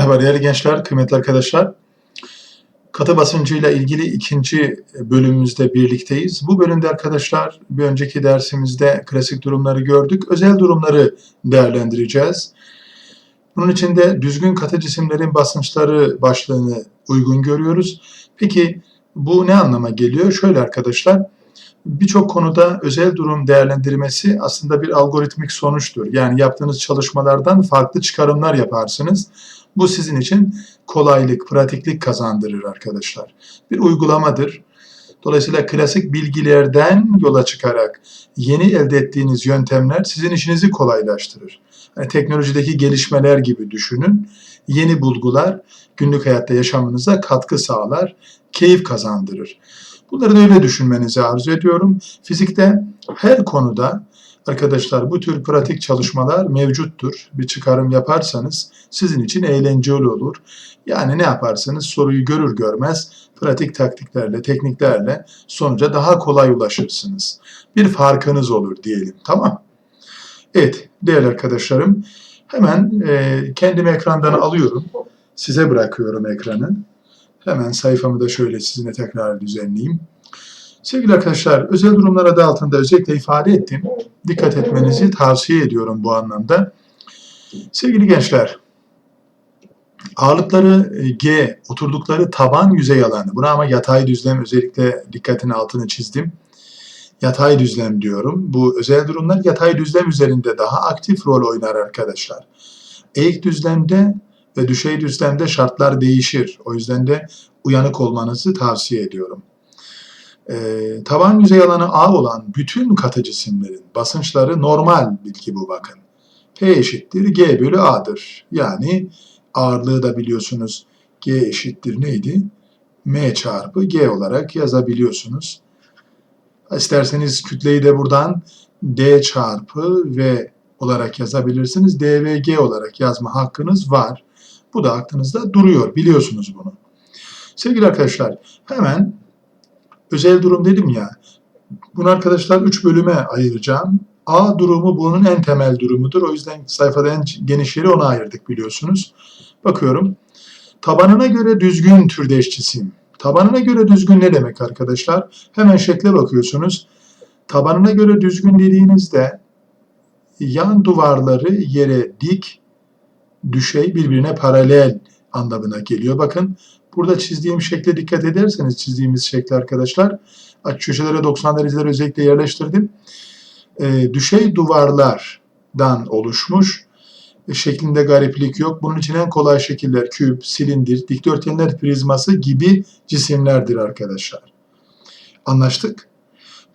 Merhaba değerli gençler, kıymetli arkadaşlar. Katı basıncıyla ilgili ikinci bölümümüzde birlikteyiz. Bu bölümde arkadaşlar bir önceki dersimizde klasik durumları gördük. Özel durumları değerlendireceğiz. Bunun için de düzgün katı cisimlerin basınçları başlığını uygun görüyoruz. Peki bu ne anlama geliyor? Şöyle arkadaşlar, birçok konuda özel durum değerlendirmesi aslında bir algoritmik sonuçtur. Yani yaptığınız çalışmalardan farklı çıkarımlar yaparsınız. Bu sizin için kolaylık, pratiklik kazandırır arkadaşlar. Bir uygulamadır. Dolayısıyla klasik bilgilerden yola çıkarak yeni elde ettiğiniz yöntemler sizin işinizi kolaylaştırır. Yani teknolojideki gelişmeler gibi düşünün. Yeni bulgular günlük hayatta yaşamınıza katkı sağlar, keyif kazandırır. Bunları da öyle düşünmenizi arzu ediyorum. Fizikte her konuda arkadaşlar bu tür pratik çalışmalar mevcuttur. Bir çıkarım yaparsanız sizin için eğlenceli olur. Yani ne yaparsanız soruyu görür görmez pratik taktiklerle, tekniklerle sonuca daha kolay ulaşırsınız. Bir farkınız olur diyelim. Tamam. Evet değerli arkadaşlarım hemen e, kendimi ekrandan alıyorum. Size bırakıyorum ekranı. Hemen sayfamı da şöyle sizinle tekrar düzenleyeyim. Sevgili arkadaşlar, özel durumlar adı altında özellikle ifade ettim. Dikkat etmenizi tavsiye ediyorum bu anlamda. Sevgili gençler, ağırlıkları e, G, oturdukları taban yüzey alanı. Buna ama yatay düzlem özellikle dikkatin altını çizdim. Yatay düzlem diyorum. Bu özel durumlar yatay düzlem üzerinde daha aktif rol oynar arkadaşlar. Eğik düzlemde ve düşey düzlemde şartlar değişir. O yüzden de uyanık olmanızı tavsiye ediyorum. Ee, taban yüzey alanı A olan bütün katı cisimlerin basınçları normal bilgi bu bakın. P eşittir G bölü A'dır. Yani ağırlığı da biliyorsunuz G eşittir neydi? M çarpı G olarak yazabiliyorsunuz. İsterseniz kütleyi de buradan D çarpı V olarak yazabilirsiniz. D ve G olarak yazma hakkınız var. Bu da aklınızda duruyor. Biliyorsunuz bunu. Sevgili arkadaşlar hemen özel durum dedim ya. Bunu arkadaşlar 3 bölüme ayıracağım. A durumu bunun en temel durumudur. O yüzden sayfada en geniş yeri ona ayırdık biliyorsunuz. Bakıyorum. Tabanına göre düzgün türdeş cisim. Tabanına göre düzgün ne demek arkadaşlar? Hemen şekle bakıyorsunuz. Tabanına göre düzgün dediğinizde yan duvarları yere dik, düşey birbirine paralel anlamına geliyor. Bakın burada çizdiğim şekle dikkat ederseniz çizdiğimiz şekli arkadaşlar aç köşelere 90 dereceler özellikle yerleştirdim. E, düşey duvarlardan oluşmuş e, şeklinde gariplik yok. Bunun için en kolay şekiller küp, silindir, dikdörtgenler prizması gibi cisimlerdir arkadaşlar. Anlaştık?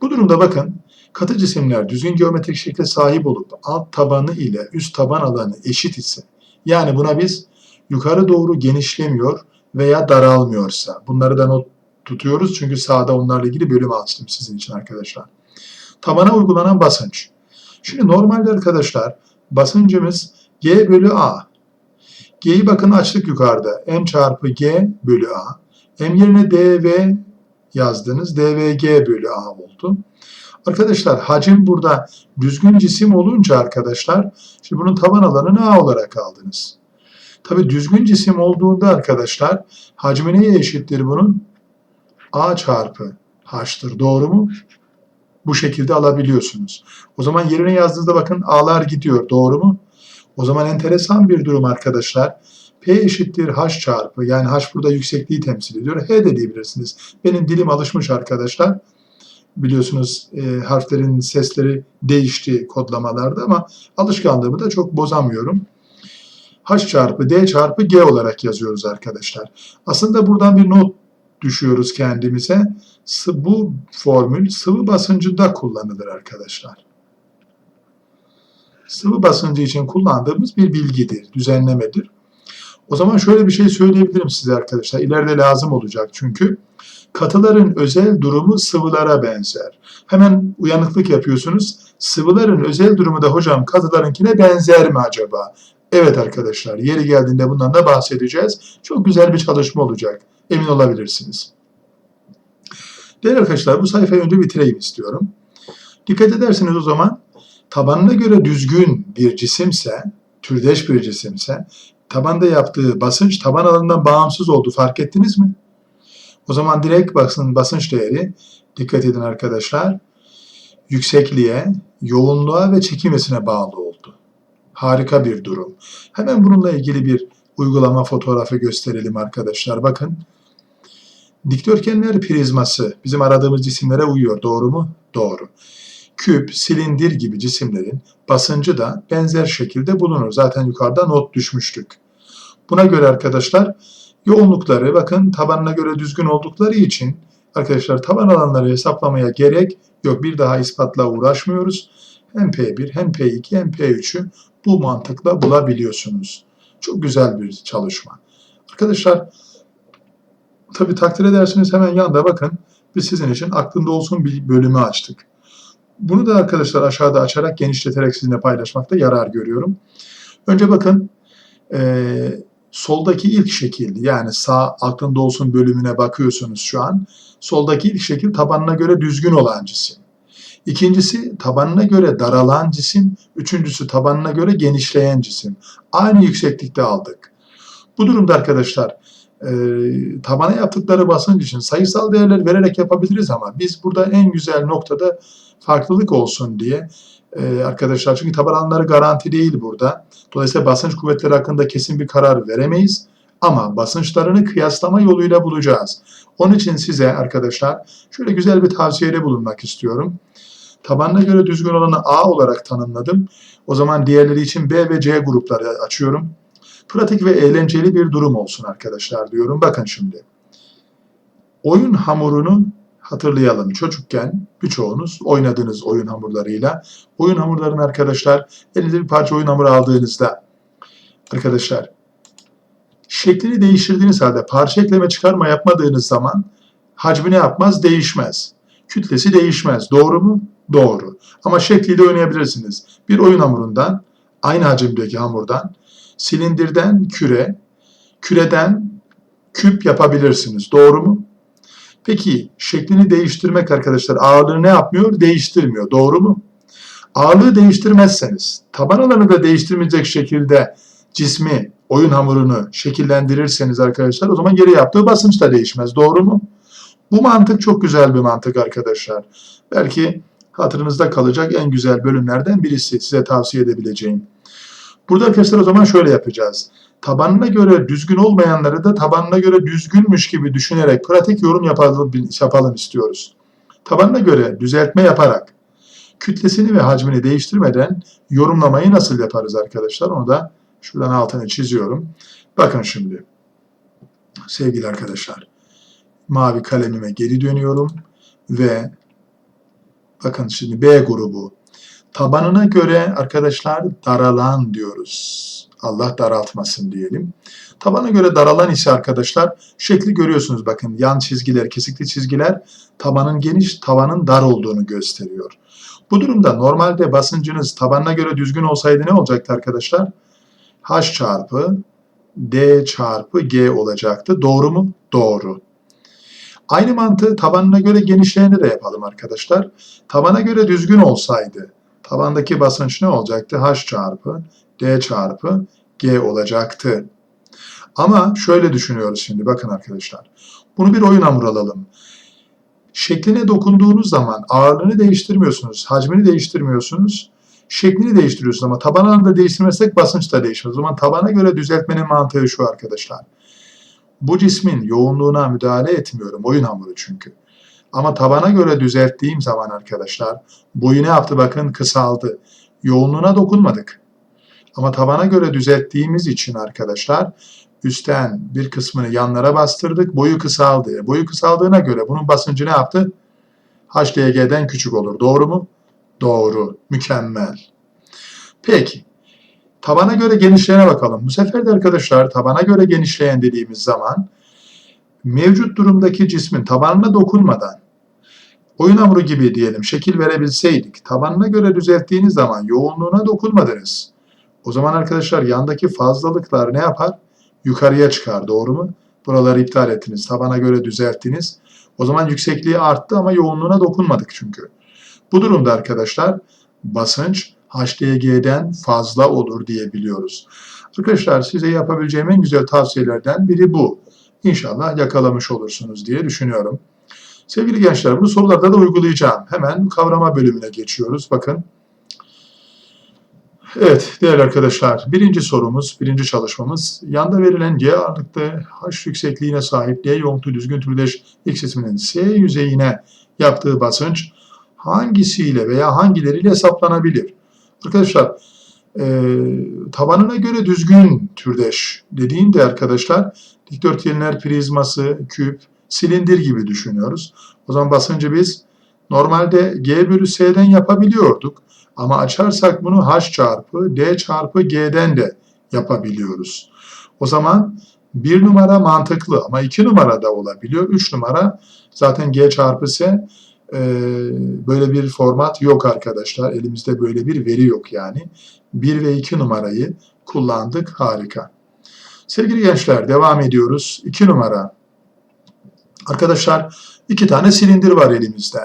Bu durumda bakın katı cisimler düzgün geometrik şekle sahip olup alt tabanı ile üst taban alanı eşit ise yani buna biz yukarı doğru genişlemiyor veya daralmıyorsa bunları da not tutuyoruz çünkü sağda onlarla ilgili bölüm açtım sizin için arkadaşlar. Tabana uygulanan basınç. Şimdi normalde arkadaşlar basıncımız G bölü A. G'yi bakın açtık yukarıda. M çarpı G bölü A. M yerine dV yazdınız. dVg bölü A oldu. Arkadaşlar hacim burada düzgün cisim olunca arkadaşlar şimdi bunun taban alanını A olarak aldınız. Tabi düzgün cisim olduğunda arkadaşlar hacmi neye eşittir bunun? A çarpı H'tır. Doğru mu? Bu şekilde alabiliyorsunuz. O zaman yerine yazdığınızda bakın A'lar gidiyor. Doğru mu? O zaman enteresan bir durum arkadaşlar. P eşittir H çarpı yani H burada yüksekliği temsil ediyor. H de diyebilirsiniz. Benim dilim alışmış arkadaşlar. Biliyorsunuz e, harflerin sesleri değişti kodlamalarda ama alışkanlığımı da çok bozamıyorum. H çarpı D çarpı G olarak yazıyoruz arkadaşlar. Aslında buradan bir not düşüyoruz kendimize. Bu formül sıvı basıncında kullanılır arkadaşlar. Sıvı basıncı için kullandığımız bir bilgidir, düzenlemedir. O zaman şöyle bir şey söyleyebilirim size arkadaşlar. İleride lazım olacak çünkü. Katıların özel durumu sıvılara benzer. Hemen uyanıklık yapıyorsunuz. Sıvıların özel durumu da hocam katılarınkine benzer mi acaba? Evet arkadaşlar yeri geldiğinde bundan da bahsedeceğiz. Çok güzel bir çalışma olacak. Emin olabilirsiniz. Değerli arkadaşlar bu sayfayı önce bitireyim istiyorum. Dikkat ederseniz o zaman tabanına göre düzgün bir cisimse, türdeş bir cisimse, tabanda yaptığı basınç taban alanından bağımsız oldu. Fark ettiniz mi? O zaman direkt basın basınç değeri dikkat edin arkadaşlar. Yüksekliğe, yoğunluğa ve çekimesine bağlı oldu. Harika bir durum. Hemen bununla ilgili bir uygulama fotoğrafı gösterelim arkadaşlar. Bakın. Dikdörtgenler prizması bizim aradığımız cisimlere uyuyor. Doğru mu? Doğru. Küp, silindir gibi cisimlerin basıncı da benzer şekilde bulunur. Zaten yukarıda not düşmüştük. Buna göre arkadaşlar yoğunlukları bakın tabanına göre düzgün oldukları için arkadaşlar taban alanları hesaplamaya gerek yok. Bir daha ispatla uğraşmıyoruz. Hem P1 hem P2 hem P3'ü bu mantıkla bulabiliyorsunuz. Çok güzel bir çalışma. Arkadaşlar tabi takdir edersiniz hemen yanında bakın biz sizin için aklında olsun bir bölümü açtık. Bunu da arkadaşlar aşağıda açarak genişleterek sizinle paylaşmakta yarar görüyorum. Önce bakın e, soldaki ilk şekil yani sağ aklında olsun bölümüne bakıyorsunuz şu an. Soldaki ilk şekil tabanına göre düzgün olan cisim. İkincisi tabanına göre daralan cisim. Üçüncüsü tabanına göre genişleyen cisim. Aynı yükseklikte aldık. Bu durumda arkadaşlar e, tabana yaptıkları basınç için sayısal değerler vererek yapabiliriz ama biz burada en güzel noktada farklılık olsun diye e, arkadaşlar çünkü taban garanti değil burada. Dolayısıyla basınç kuvvetleri hakkında kesin bir karar veremeyiz. Ama basınçlarını kıyaslama yoluyla bulacağız. Onun için size arkadaşlar şöyle güzel bir tavsiyede bulunmak istiyorum. Tabanına göre düzgün olanı A olarak tanımladım. O zaman diğerleri için B ve C grupları açıyorum. Pratik ve eğlenceli bir durum olsun arkadaşlar diyorum. Bakın şimdi. Oyun hamurunu hatırlayalım. Çocukken birçoğunuz oynadığınız oyun hamurlarıyla. Oyun hamurlarını arkadaşlar elinize bir parça oyun hamuru aldığınızda arkadaşlar şeklini değiştirdiğiniz halde parça ekleme çıkarma yapmadığınız zaman hacmi ne yapmaz? Değişmez. Kütlesi değişmez. Doğru mu? Doğru. Ama şekliyle oynayabilirsiniz. Bir oyun hamurundan, aynı hacimdeki hamurdan, silindirden küre, küreden küp yapabilirsiniz. Doğru mu? Peki şeklini değiştirmek arkadaşlar ağırlığı ne yapmıyor? Değiştirmiyor. Doğru mu? Ağırlığı değiştirmezseniz, taban alanı da değiştirmeyecek şekilde cismi, oyun hamurunu şekillendirirseniz arkadaşlar o zaman geri yaptığı basınç da değişmez. Doğru mu? Bu mantık çok güzel bir mantık arkadaşlar. Belki hatırınızda kalacak en güzel bölümlerden birisi size tavsiye edebileceğim. Burada arkadaşlar o zaman şöyle yapacağız. Tabanına göre düzgün olmayanları da tabanına göre düzgünmüş gibi düşünerek pratik yorum yapalım, yapalım istiyoruz. Tabanına göre düzeltme yaparak kütlesini ve hacmini değiştirmeden yorumlamayı nasıl yaparız arkadaşlar? Onu da şuradan altını çiziyorum. Bakın şimdi sevgili arkadaşlar mavi kalemime geri dönüyorum ve bakın şimdi B grubu tabanına göre arkadaşlar daralan diyoruz. Allah daraltmasın diyelim. Tabana göre daralan ise arkadaşlar şekli görüyorsunuz bakın yan çizgiler, kesikli çizgiler tabanın geniş, tavanın dar olduğunu gösteriyor. Bu durumda normalde basıncınız tabanına göre düzgün olsaydı ne olacaktı arkadaşlar? H çarpı D çarpı G olacaktı. Doğru mu? Doğru. Aynı mantığı tabanına göre genişleyeni de yapalım arkadaşlar. Tabana göre düzgün olsaydı tabandaki basınç ne olacaktı? H çarpı D çarpı G olacaktı. Ama şöyle düşünüyoruz şimdi bakın arkadaşlar. Bunu bir oyun hamur alalım. Şekline dokunduğunuz zaman ağırlığını değiştirmiyorsunuz, hacmini değiştirmiyorsunuz, şeklini değiştiriyorsunuz ama tabanını da değiştirmezsek basınç da değişmez. O zaman tabana göre düzeltmenin mantığı şu arkadaşlar. Bu cismin yoğunluğuna müdahale etmiyorum. Oyun hamuru çünkü. Ama tabana göre düzelttiğim zaman arkadaşlar boyu ne yaptı bakın kısaldı. Yoğunluğuna dokunmadık. Ama tabana göre düzelttiğimiz için arkadaşlar üstten bir kısmını yanlara bastırdık. Boyu kısaldı. Boyu kısaldığına göre bunun basıncı ne yaptı? HDG'den küçük olur. Doğru mu? Doğru. Mükemmel. Peki. Tabana göre genişleyene bakalım. Bu sefer de arkadaşlar tabana göre genişleyen dediğimiz zaman mevcut durumdaki cismin tabanına dokunmadan oyun hamuru gibi diyelim şekil verebilseydik tabanına göre düzelttiğiniz zaman yoğunluğuna dokunmadınız. O zaman arkadaşlar yandaki fazlalıklar ne yapar? Yukarıya çıkar. Doğru mu? Buraları iptal ettiniz. Tabana göre düzelttiniz. O zaman yüksekliği arttı ama yoğunluğuna dokunmadık çünkü. Bu durumda arkadaşlar basınç HDG'den fazla olur diyebiliyoruz. Arkadaşlar size yapabileceğim en güzel tavsiyelerden biri bu. İnşallah yakalamış olursunuz diye düşünüyorum. Sevgili gençler bu sorularda da uygulayacağım. Hemen kavrama bölümüne geçiyoruz. Bakın. Evet değerli arkadaşlar birinci sorumuz, birinci çalışmamız yanda verilen G ağırlıklı H yüksekliğine sahip D yoğunluğu düzgün türdeş X cisminin S yüzeyine yaptığı basınç hangisiyle veya hangileriyle hesaplanabilir? Arkadaşlar e, tabanına göre düzgün türdeş dediğinde arkadaşlar dikdörtgenler prizması, küp, silindir gibi düşünüyoruz. O zaman basıncı biz normalde G bölü S'den yapabiliyorduk. Ama açarsak bunu H çarpı D çarpı G'den de yapabiliyoruz. O zaman bir numara mantıklı ama iki numara da olabiliyor. Üç numara zaten G çarpı S e, böyle bir format yok arkadaşlar. Elimizde böyle bir veri yok yani. 1 ve 2 numarayı kullandık. Harika. Sevgili gençler devam ediyoruz. 2 numara. Arkadaşlar iki tane silindir var elimizde.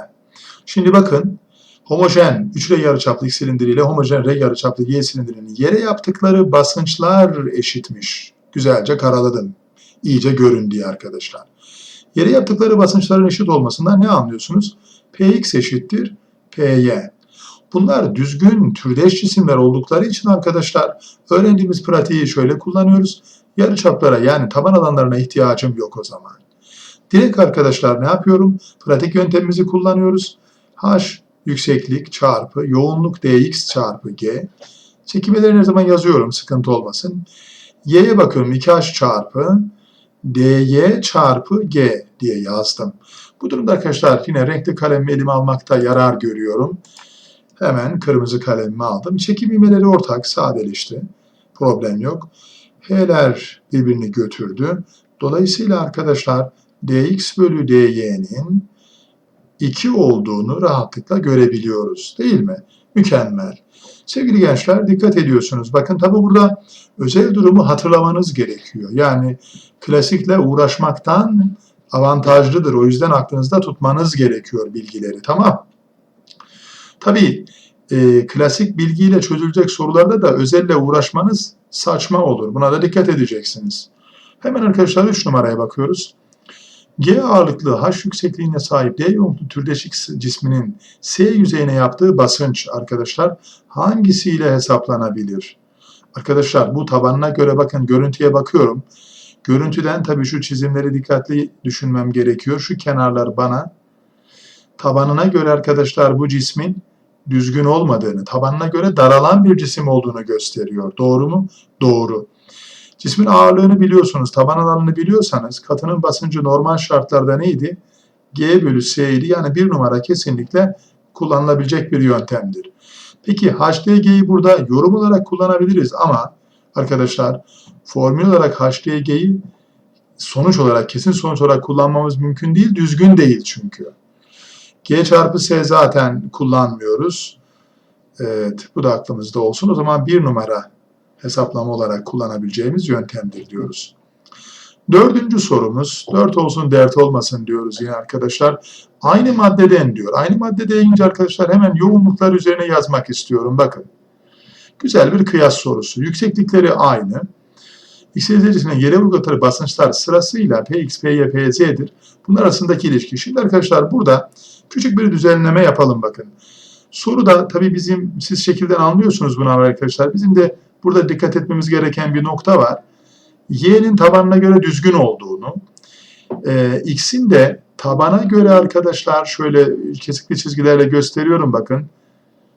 Şimdi bakın homojen 3 R yarıçaplı X silindiri homojen R yarıçaplı Y silindirinin yere yaptıkları basınçlar eşitmiş. Güzelce karaladım. İyice görün diye arkadaşlar. Yere yaptıkları basınçların eşit olmasından ne anlıyorsunuz? Px eşittir Py. Bunlar düzgün türdeş cisimler oldukları için arkadaşlar öğrendiğimiz pratiği şöyle kullanıyoruz. Yarıçaplara yani taban alanlarına ihtiyacım yok o zaman. Direkt arkadaşlar ne yapıyorum? Pratik yöntemimizi kullanıyoruz. H yükseklik çarpı yoğunluk dx çarpı g. Çekimlerini her zaman yazıyorum sıkıntı olmasın. Y'ye bakıyorum 2h çarpı dy çarpı g diye yazdım. Bu durumda arkadaşlar yine renkli kalemimi elime almakta yarar görüyorum. Hemen kırmızı kalemimi aldım. Çekim ivmeleri ortak sadeleşti. Problem yok. H'ler birbirini götürdü. Dolayısıyla arkadaşlar dx bölü dy'nin 2 olduğunu rahatlıkla görebiliyoruz değil mi? Mükemmel. Sevgili gençler dikkat ediyorsunuz. Bakın tabi burada özel durumu hatırlamanız gerekiyor. Yani klasikle uğraşmaktan avantajlıdır. O yüzden aklınızda tutmanız gerekiyor bilgileri. Tamam. Tabii e, klasik bilgiyle çözülecek sorularda da özelle uğraşmanız saçma olur. Buna da dikkat edeceksiniz. Hemen arkadaşlar 3 numaraya bakıyoruz. G ağırlıklı H yüksekliğine sahip D yoğunluğu türdeşik cisminin S yüzeyine yaptığı basınç arkadaşlar hangisiyle hesaplanabilir? Arkadaşlar bu tabanına göre bakın görüntüye bakıyorum. Görüntüden tabii şu çizimleri dikkatli düşünmem gerekiyor. Şu kenarlar bana tabanına göre arkadaşlar bu cismin düzgün olmadığını, tabanına göre daralan bir cisim olduğunu gösteriyor. Doğru mu? Doğru. Cismin ağırlığını biliyorsunuz, taban alanını biliyorsanız katının basıncı normal şartlarda neydi? G bölü S idi. Yani bir numara kesinlikle kullanılabilecek bir yöntemdir. Peki HDG'yi burada yorum olarak kullanabiliriz ama arkadaşlar formül olarak HDG'yi sonuç olarak, kesin sonuç olarak kullanmamız mümkün değil. Düzgün değil çünkü. G çarpı S zaten kullanmıyoruz. Evet, bu da aklımızda olsun. O zaman bir numara hesaplama olarak kullanabileceğimiz yöntemdir diyoruz. Dördüncü sorumuz, dört olsun dert olmasın diyoruz yine arkadaşlar. Aynı maddeden diyor. Aynı madde deyince arkadaşlar hemen yoğunluklar üzerine yazmak istiyorum. Bakın. Güzel bir kıyas sorusu. Yükseklikleri aynı. X derecesinin yere vurgulatları basınçlar sırasıyla Px, Py, Pz'dir. Bunlar arasındaki ilişki. Şimdi arkadaşlar burada küçük bir düzenleme yapalım bakın. Soruda tabii bizim siz şekilden anlıyorsunuz bunu arkadaşlar. Bizim de burada dikkat etmemiz gereken bir nokta var. Y'nin tabanına göre düzgün olduğunu, e, X'in de tabana göre arkadaşlar şöyle kesikli çizgilerle gösteriyorum bakın.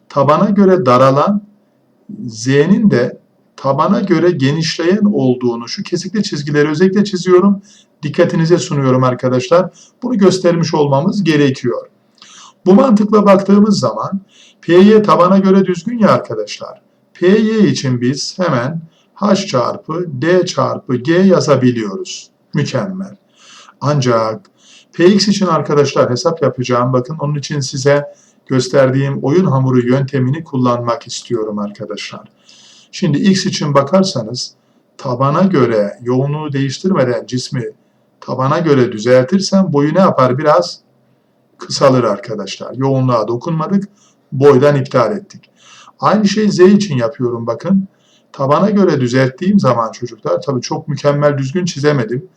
Tabana göre daralan, Z'nin de tabana göre genişleyen olduğunu şu kesikli çizgileri özellikle çiziyorum. Dikkatinize sunuyorum arkadaşlar. Bunu göstermiş olmamız gerekiyor. Bu mantıkla baktığımız zaman PY tabana göre düzgün ya arkadaşlar. PY için biz hemen H çarpı D çarpı G yazabiliyoruz. Mükemmel. Ancak Px için arkadaşlar hesap yapacağım. Bakın onun için size gösterdiğim oyun hamuru yöntemini kullanmak istiyorum arkadaşlar. Şimdi X için bakarsanız tabana göre yoğunluğu değiştirmeden cismi tabana göre düzeltirsem boyu ne yapar? Biraz kısalır arkadaşlar. Yoğunluğa dokunmadık. Boydan iptal ettik. Aynı şeyi Z için yapıyorum bakın. tabana göre düzelttiğim zaman çocuklar tabii çok mükemmel düzgün çizemedim.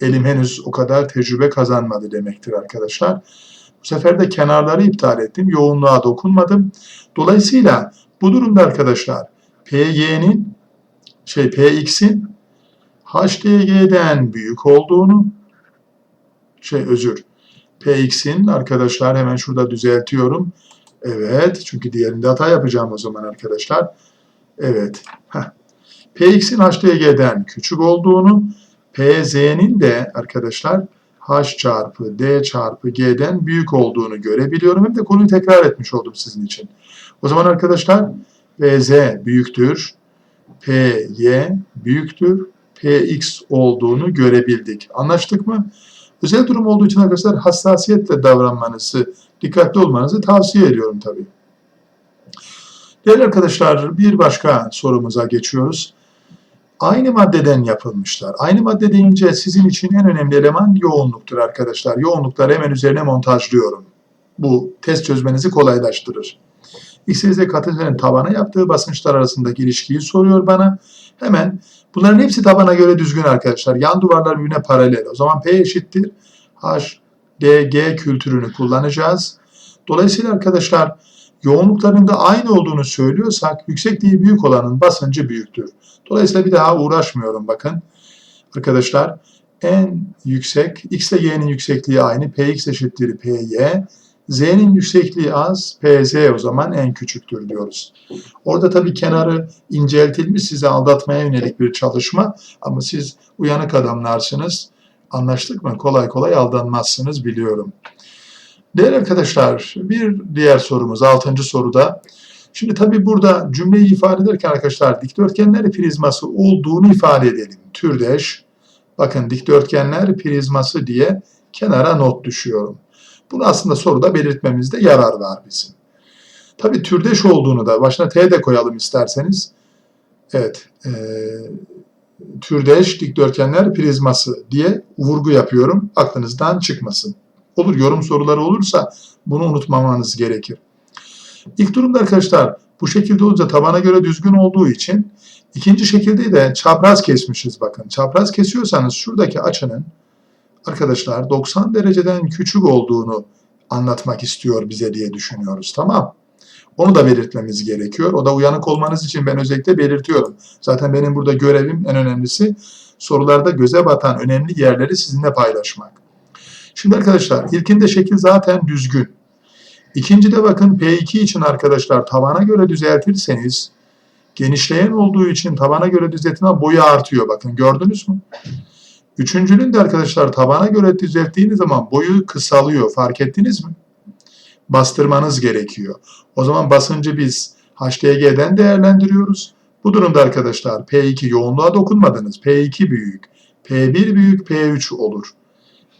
Elim henüz o kadar tecrübe kazanmadı demektir arkadaşlar. Bu sefer de kenarları iptal ettim. Yoğunluğa dokunmadım. Dolayısıyla bu durumda arkadaşlar PY'nin şey PX'in HDG'den büyük olduğunu şey özür PX'in arkadaşlar hemen şurada düzeltiyorum. Evet çünkü diğerinde hata yapacağım o zaman arkadaşlar. Evet. Heh. PX'in HDG'den küçük olduğunu PZ'nin de arkadaşlar H çarpı D çarpı G'den büyük olduğunu görebiliyorum. Hem de konuyu tekrar etmiş oldum sizin için. O zaman arkadaşlar PZ büyüktür. PY büyüktür. PX olduğunu görebildik. Anlaştık mı? Özel durum olduğu için arkadaşlar hassasiyetle davranmanızı, dikkatli olmanızı tavsiye ediyorum tabii. Değerli arkadaşlar bir başka sorumuza geçiyoruz. Aynı maddeden yapılmışlar. Aynı madde deyince sizin için en önemli eleman yoğunluktur arkadaşlar. Yoğunlukları hemen üzerine montajlıyorum. Bu test çözmenizi kolaylaştırır. XYZ katalizörün tabana yaptığı basınçlar arasındaki ilişkiyi soruyor bana. Hemen bunların hepsi tabana göre düzgün arkadaşlar. Yan duvarlar birbirine paralel. O zaman P eşittir. H, D, G kültürünü kullanacağız. Dolayısıyla arkadaşlar yoğunluklarında aynı olduğunu söylüyorsak yüksekliği büyük olanın basıncı büyüktür. Dolayısıyla bir daha uğraşmıyorum bakın. Arkadaşlar en yüksek x ile y'nin yüksekliği aynı. px eşittir py. z'nin yüksekliği az. pz o zaman en küçüktür diyoruz. Orada tabii kenarı inceltilmiş size aldatmaya yönelik bir çalışma. Ama siz uyanık adamlarsınız. Anlaştık mı? Kolay kolay aldanmazsınız biliyorum. Değerli arkadaşlar bir diğer sorumuz altıncı soruda. Şimdi tabii burada cümleyi ifade ederken arkadaşlar dikdörtgenler prizması olduğunu ifade edelim. Türdeş, bakın dikdörtgenler prizması diye kenara not düşüyorum. Bunu aslında soruda belirtmemizde yarar var bizim. Tabii türdeş olduğunu da başına T de koyalım isterseniz. Evet, e, türdeş dikdörtgenler prizması diye vurgu yapıyorum. Aklınızdan çıkmasın. Olur yorum soruları olursa bunu unutmamanız gerekir. İlk durumda arkadaşlar bu şekilde olunca tabana göre düzgün olduğu için ikinci şekilde de çapraz kesmişiz bakın. Çapraz kesiyorsanız şuradaki açının arkadaşlar 90 dereceden küçük olduğunu anlatmak istiyor bize diye düşünüyoruz. Tamam. Onu da belirtmemiz gerekiyor. O da uyanık olmanız için ben özellikle belirtiyorum. Zaten benim burada görevim en önemlisi sorularda göze batan önemli yerleri sizinle paylaşmak. Şimdi arkadaşlar ilkinde şekil zaten düzgün. İkincide bakın P2 için arkadaşlar tabana göre düzeltirseniz genişleyen olduğu için tabana göre düzeltme boyu artıyor. Bakın gördünüz mü? Üçüncünün de arkadaşlar tabana göre düzelttiğiniz zaman boyu kısalıyor. Fark ettiniz mi? Bastırmanız gerekiyor. O zaman basıncı biz HDG'den değerlendiriyoruz. Bu durumda arkadaşlar P2 yoğunluğa dokunmadınız. P2 büyük. P1 büyük, P3 olur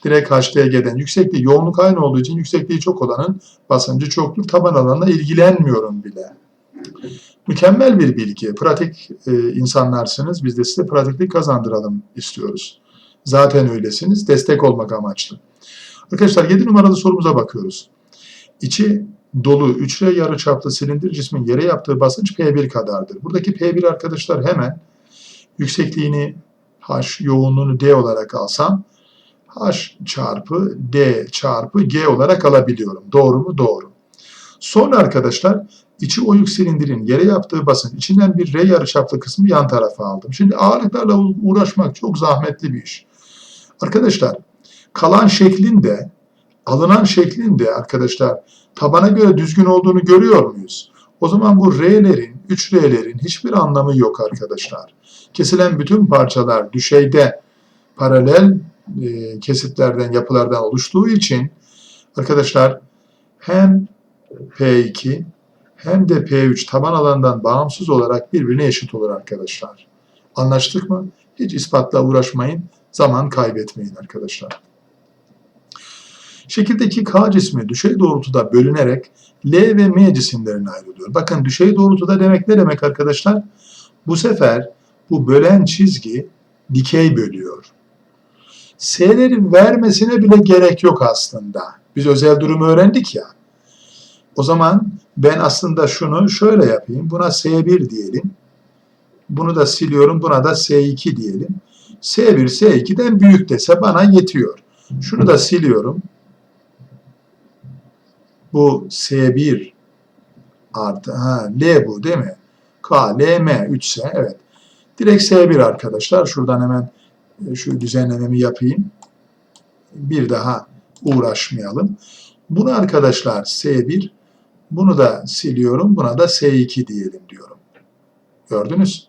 direkt HDG'den yüksekliği yoğunluk aynı olduğu için yüksekliği çok olanın basıncı çoktur. Taban alanına ilgilenmiyorum bile. Mükemmel bir bilgi. Pratik e, insanlarsınız. Biz de size pratiklik kazandıralım istiyoruz. Zaten öylesiniz. Destek olmak amaçlı. Arkadaşlar 7 numaralı sorumuza bakıyoruz. İçi dolu 3R yarıçaplı silindir cismin yere yaptığı basınç P1 kadardır. Buradaki P1 arkadaşlar hemen yüksekliğini H, yoğunluğunu D olarak alsam H çarpı D çarpı G olarak alabiliyorum. Doğru mu? Doğru. Sonra arkadaşlar içi oyuk silindirin yere yaptığı basın içinden bir R yarıçaplı kısmı yan tarafa aldım. Şimdi ağırlıklarla uğraşmak çok zahmetli bir iş. Arkadaşlar kalan şeklinde alınan şeklinde arkadaşlar tabana göre düzgün olduğunu görüyor muyuz? O zaman bu R'lerin, 3 R'lerin hiçbir anlamı yok arkadaşlar. Kesilen bütün parçalar düşeyde paralel e, kesitlerden, yapılardan oluştuğu için arkadaşlar hem P2 hem de P3 taban alandan bağımsız olarak birbirine eşit olur arkadaşlar. Anlaştık mı? Hiç ispatla uğraşmayın. Zaman kaybetmeyin arkadaşlar. Şekildeki K cismi düşey doğrultuda bölünerek L ve M cisimlerine ayrılıyor. Bakın düşey doğrultuda demek ne demek arkadaşlar? Bu sefer bu bölen çizgi dikey bölüyor. S'lerin vermesine bile gerek yok aslında. Biz özel durumu öğrendik ya. O zaman ben aslında şunu şöyle yapayım. Buna S1 diyelim. Bunu da siliyorum. Buna da S2 diyelim. S1 S2'den büyük dese bana yetiyor. Şunu da siliyorum. Bu S1 artı ha, L bu değil mi? K, L, M 3 ise evet. Direkt S1 arkadaşlar. Şuradan hemen e, şu düzenlememi yapayım. Bir daha uğraşmayalım. Bunu arkadaşlar S1, bunu da siliyorum. Buna da S2 diyelim diyorum. Gördünüz?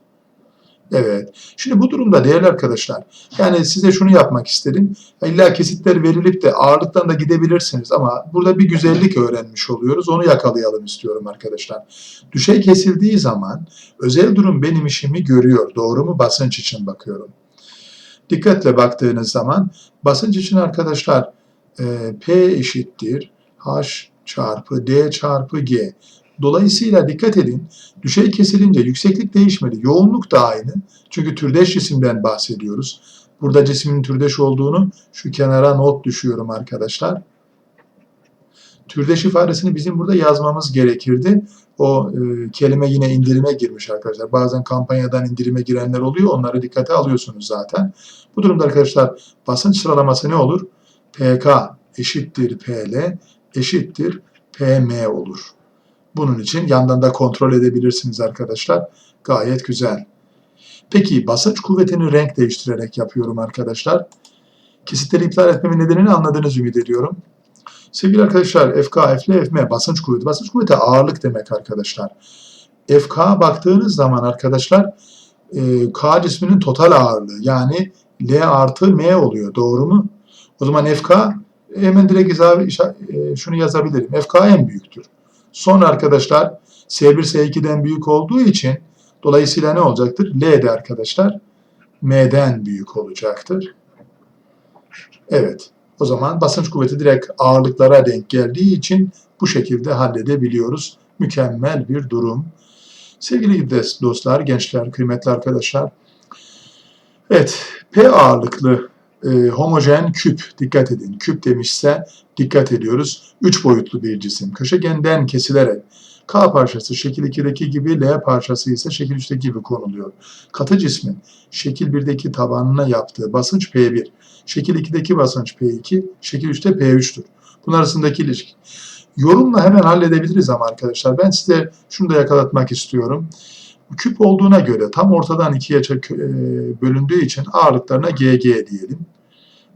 Evet. Şimdi bu durumda değerli arkadaşlar, yani size şunu yapmak istedim. İlla kesitler verilip de ağırlıktan da gidebilirsiniz ama burada bir güzellik öğrenmiş oluyoruz. Onu yakalayalım istiyorum arkadaşlar. Düşey kesildiği zaman özel durum benim işimi görüyor. Doğru mu? Basınç için bakıyorum. Dikkatle baktığınız zaman basınç için arkadaşlar P eşittir H çarpı D çarpı G. Dolayısıyla dikkat edin, düşey kesilince yükseklik değişmedi, yoğunluk da aynı. Çünkü türdeş cisimden bahsediyoruz. Burada cismin türdeş olduğunu şu kenara not düşüyorum arkadaşlar. Türdeş ifadesini bizim burada yazmamız gerekirdi. O e, kelime yine indirime girmiş arkadaşlar. Bazen kampanyadan indirime girenler oluyor. Onları dikkate alıyorsunuz zaten. Bu durumda arkadaşlar basınç sıralaması ne olur? PK eşittir PL eşittir PM olur. Bunun için yandan da kontrol edebilirsiniz arkadaşlar. Gayet güzel. Peki basınç kuvvetini renk değiştirerek yapıyorum arkadaşlar. Kesitleri iptal etmemin nedenini anladığınız ümit ediyorum. Sevgili arkadaşlar FK, FL, FM basınç kuvveti. Basınç kuvveti ağırlık demek arkadaşlar. FK baktığınız zaman arkadaşlar e, K cisminin total ağırlığı yani L artı M oluyor. Doğru mu? O zaman FK hemen direkt e, şunu yazabilirim. FK en büyüktür. Sonra arkadaşlar S1 S2'den büyük olduğu için dolayısıyla ne olacaktır? L de arkadaşlar M'den büyük olacaktır. Evet. O zaman basınç kuvveti direkt ağırlıklara denk geldiği için bu şekilde halledebiliyoruz. Mükemmel bir durum. Sevgili dostlar, gençler, kıymetli arkadaşlar. Evet, P ağırlıklı e, homojen küp, dikkat edin. Küp demişse dikkat ediyoruz. Üç boyutlu bir cisim. Köşegenden kesilerek K parçası şekil 2'deki gibi, L parçası ise şekil 3'teki gibi konuluyor. Katı cismin şekil 1'deki tabanına yaptığı basınç P1, şekil 2'deki basınç P2, şekil 3'te P3'tür. Bunun arasındaki ilişki. Yorumla hemen halledebiliriz ama arkadaşlar ben size şunu da yakalatmak istiyorum. Küp olduğuna göre tam ortadan ikiye e, bölündüğü için ağırlıklarına GG diyelim.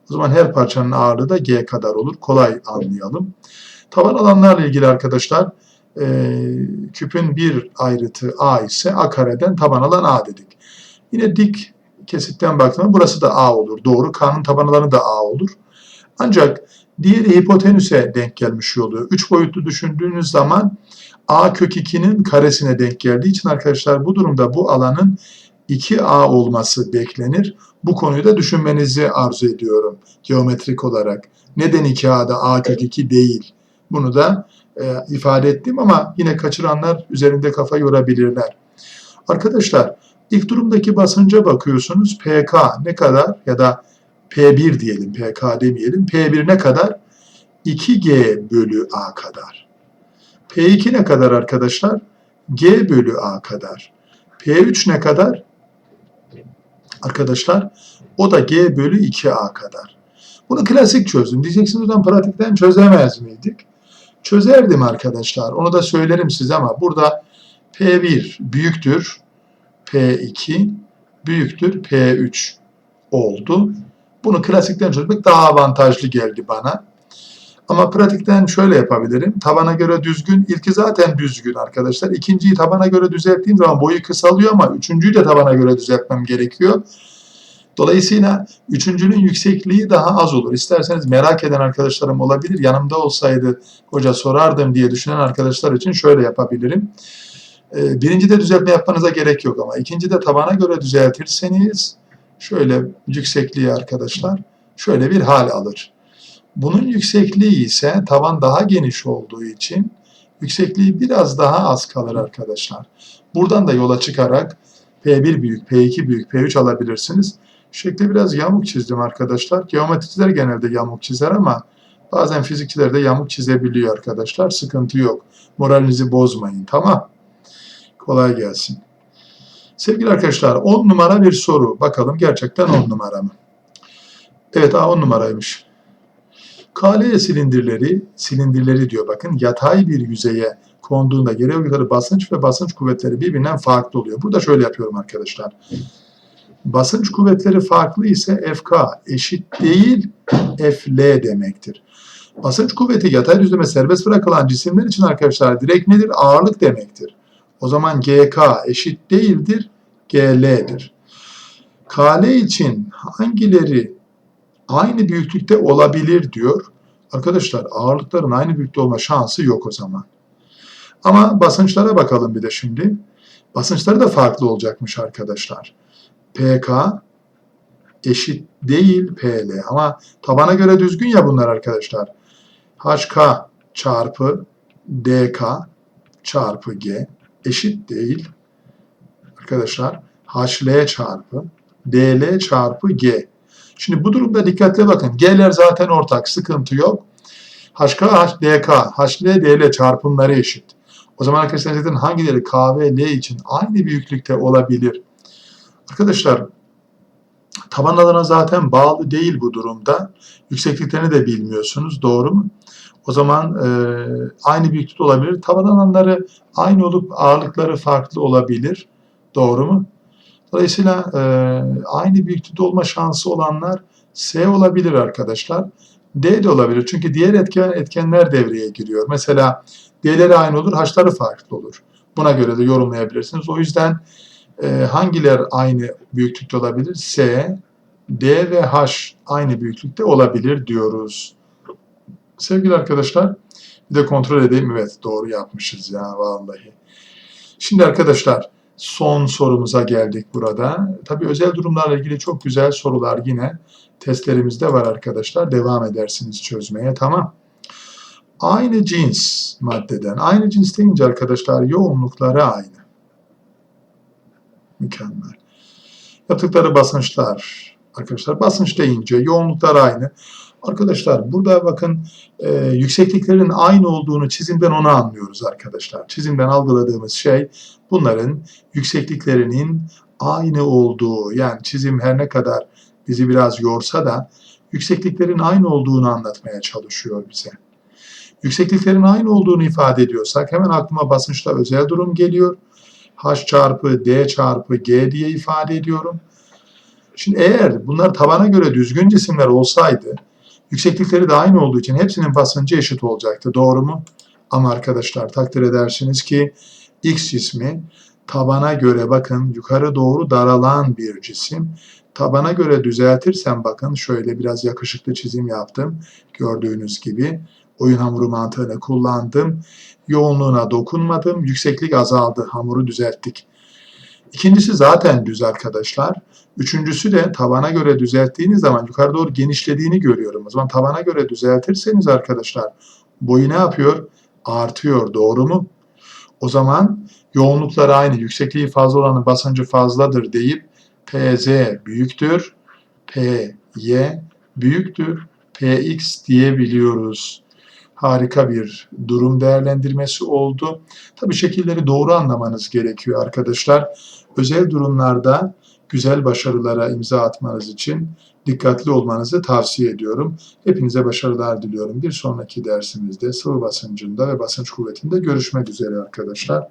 O zaman her parçanın ağırlığı da G kadar olur. Kolay anlayalım. Taban alanlarla ilgili arkadaşlar e, küpün bir ayrıtı A ise A kareden taban alan A dedik. Yine dik kesitten baktığımda burası da A olur. Doğru. K'nın taban alanı da A olur. Ancak diğeri hipotenüse denk gelmiş oluyor. Üç boyutlu düşündüğünüz zaman A kök 2'nin karesine denk geldiği için arkadaşlar bu durumda bu alanın 2A olması beklenir. Bu konuyu da düşünmenizi arzu ediyorum geometrik olarak. Neden 2A'da A kök 2 değil? Bunu da e, ifade ettim ama yine kaçıranlar üzerinde kafa yorabilirler. Arkadaşlar ilk durumdaki basınca bakıyorsunuz. PK ne kadar ya da P1 diyelim PK demeyelim. P1 ne kadar? 2G bölü A kadar. P2 ne kadar arkadaşlar? G bölü A kadar. P3 ne kadar? Arkadaşlar o da G bölü 2A kadar. Bunu klasik çözdüm. Diyeceksiniz hocam pratikten çözemez miydik? Çözerdim arkadaşlar. Onu da söylerim size ama burada P1 büyüktür. P2 büyüktür. P3 oldu. Bunu klasikten çözmek daha avantajlı geldi bana. Ama pratikten şöyle yapabilirim. Tabana göre düzgün. İlki zaten düzgün arkadaşlar. İkinciyi tabana göre düzelttiğim zaman boyu kısalıyor ama üçüncüyü de tabana göre düzeltmem gerekiyor. Dolayısıyla üçüncünün yüksekliği daha az olur. İsterseniz merak eden arkadaşlarım olabilir. Yanımda olsaydı hoca sorardım diye düşünen arkadaşlar için şöyle yapabilirim. Ee, birinci de düzeltme yapmanıza gerek yok ama ikinci de tabana göre düzeltirseniz şöyle yüksekliği arkadaşlar şöyle bir hal alır. Bunun yüksekliği ise tavan daha geniş olduğu için yüksekliği biraz daha az kalır arkadaşlar. Buradan da yola çıkarak P1 büyük, P2 büyük, P3 alabilirsiniz. Şekli biraz yamuk çizdim arkadaşlar. Geometriciler genelde yamuk çizer ama bazen fizikçiler de yamuk çizebiliyor arkadaşlar. Sıkıntı yok. Moralinizi bozmayın tamam. Kolay gelsin. Sevgili arkadaşlar 10 numara bir soru. Bakalım gerçekten 10 numara mı? Evet 10 numaraymış. KL silindirleri, silindirleri diyor bakın yatay bir yüzeye konduğunda geri oldukları basınç ve basınç kuvvetleri birbirinden farklı oluyor. Burada şöyle yapıyorum arkadaşlar. Basınç kuvvetleri farklı ise FK eşit değil FL demektir. Basınç kuvveti yatay düzleme serbest bırakılan cisimler için arkadaşlar direkt nedir? Ağırlık demektir. O zaman GK eşit değildir GL'dir. KL için hangileri aynı büyüklükte olabilir diyor. Arkadaşlar ağırlıkların aynı büyüklükte olma şansı yok o zaman. Ama basınçlara bakalım bir de şimdi. Basınçları da farklı olacakmış arkadaşlar. PK eşit değil PL ama tabana göre düzgün ya bunlar arkadaşlar. HK çarpı DK çarpı G eşit değil. Arkadaşlar HL çarpı DL çarpı G. Şimdi bu durumda dikkatli bakın. G'ler zaten ortak. Sıkıntı yok. HK, DK, HL, DL çarpımları eşit. O zaman arkadaşlar zaten hangileri K ve L için aynı büyüklükte olabilir? Arkadaşlar taban alana zaten bağlı değil bu durumda. Yüksekliklerini de bilmiyorsunuz. Doğru mu? O zaman e, aynı büyüklükte olabilir. Taban alanları aynı olup ağırlıkları farklı olabilir. Doğru mu? Dolayısıyla e, aynı büyüklükte olma şansı olanlar S olabilir arkadaşlar. D de olabilir. Çünkü diğer etken, etkenler devreye giriyor. Mesela D'leri aynı olur, H'ları farklı olur. Buna göre de yorumlayabilirsiniz. O yüzden e, hangiler aynı büyüklükte olabilir? S, D ve H aynı büyüklükte olabilir diyoruz. Sevgili arkadaşlar, bir de kontrol edeyim. Evet doğru yapmışız ya vallahi. Şimdi arkadaşlar son sorumuza geldik burada. Tabii özel durumlarla ilgili çok güzel sorular yine testlerimizde var arkadaşlar. Devam edersiniz çözmeye tamam. Aynı cins maddeden, aynı cins deyince arkadaşlar yoğunlukları aynı. Mükemmel. Yaptıkları basınçlar, arkadaşlar basınç deyince yoğunluklar aynı. Arkadaşlar burada bakın e, yüksekliklerin aynı olduğunu çizimden onu anlıyoruz arkadaşlar. Çizimden algıladığımız şey bunların yüksekliklerinin aynı olduğu yani çizim her ne kadar bizi biraz yorsa da yüksekliklerin aynı olduğunu anlatmaya çalışıyor bize. Yüksekliklerin aynı olduğunu ifade ediyorsak hemen aklıma basınçla özel durum geliyor. H çarpı D çarpı G diye ifade ediyorum. Şimdi eğer bunlar tabana göre düzgün cisimler olsaydı Yükseklikleri de aynı olduğu için hepsinin basıncı eşit olacaktı. Doğru mu? Ama arkadaşlar takdir edersiniz ki X cismi tabana göre bakın yukarı doğru daralan bir cisim. Tabana göre düzeltirsem bakın şöyle biraz yakışıklı çizim yaptım. Gördüğünüz gibi oyun hamuru mantığını kullandım. Yoğunluğuna dokunmadım. Yükseklik azaldı. Hamuru düzelttik. İkincisi zaten düz arkadaşlar. Üçüncüsü de tabana göre düzelttiğiniz zaman yukarı doğru genişlediğini görüyorum. O zaman tabana göre düzeltirseniz arkadaşlar boyu ne yapıyor? Artıyor. Doğru mu? O zaman yoğunluklar aynı. Yüksekliği fazla olanın basıncı fazladır deyip PZ büyüktür. PY büyüktür. PX diyebiliyoruz. Harika bir durum değerlendirmesi oldu. Tabii şekilleri doğru anlamanız gerekiyor arkadaşlar. Özel durumlarda güzel başarılara imza atmanız için dikkatli olmanızı tavsiye ediyorum. Hepinize başarılar diliyorum. Bir sonraki dersimizde sıvı basıncında ve basınç kuvvetinde görüşmek üzere arkadaşlar.